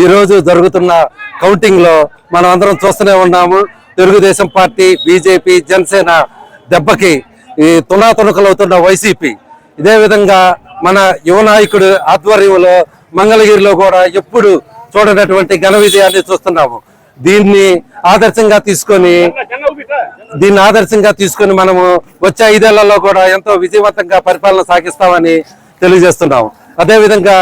ఈరోజు జరుగుతున్న కౌంటింగ్లో మనం అందరం చూస్తూనే ఉన్నాము. తెలుగుదేశం పార్టీ బీజేపీ జనసేన దెబ్బకి ఈ తునాతునకలవుతున్న వైసీపీ. ఇదే విధంగా మన యువ నాయకుడు ఆధ్వర్యంలో మంగళగిరిలో కూడా ఎప్పుడు చూడనటువంటి ఘన విజయాన్ని చూస్తున్నాము. దీన్ని ఆదర్శంగా తీసుకొని దీన్ని ఆదర్శంగా తీసుకొని మనము వచ్చే ఐదేళ్ళలో కూడా ఎంతో విజయవంతంగా పరిపాలన సాగిస్తామని తెలియజేస్తున్నాము. అదేవిధంగా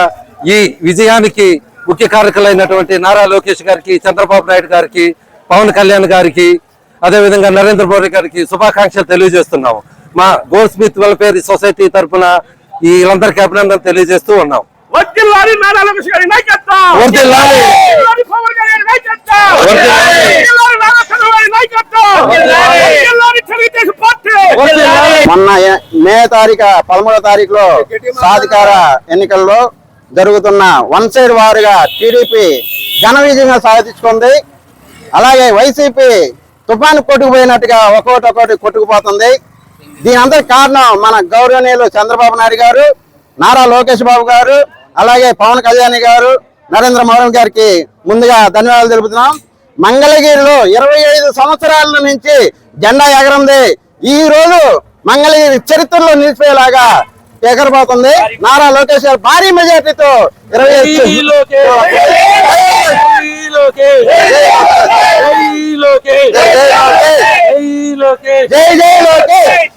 ఈ విజయానికి ముఖ్య కారకులైనటువంటి నారా లోకేష్ గారికి చంద్రబాబు నాయుడు గారికి పవన్ కళ్యాణ్ గారికి అదేవిధంగా నరేంద్ర మోడీ గారికి శుభాకాంక్షలు తెలియజేస్తున్నాము మా గోల్డ్ స్మిత్ వెల్ఫేర్ సొసైటీ తరఫున ఈ వీళ్ళందరికీ అభినందనలు తెలియజేస్తూ ఉన్నాం. మొన్న మే తారీఖు పదమూడో తారీఖులో సాధికార ఎన్నికల్లో జరుగుతున్న వన్ సైడ్ వారుగా టీడీపీ ఘన విజయంగా సాధించుకుంది. అలాగే వైసీపీ తుఫాను కొట్టుకుపోయినట్టుగా ఒక్కొక్కటి ఒక్కొక్కటి కొట్టుకుపోతుంది. దీని అందరి కారణం మన గౌరవనీయులు చంద్రబాబు నాయుడు గారు నారా లోకేష్ బాబు గారు అలాగే పవన్ కళ్యాణ్ గారు నరేంద్ర మోడీ గారికి ముందుగా ధన్యవాదాలు తెలుపుతున్నాం. మంగళగిరిలో ఇరవై ఐదు సంవత్సరాల నుంచి జెండా ఎగరంది. ఈ రోజు మంగళగిరి చరిత్రలో నిలిచిపోయేలాగా ఎగరబోతుంది నారా లోకేష్ గారు భారీ మెజార్టీతో ఇరవై జై జై లోకేష్.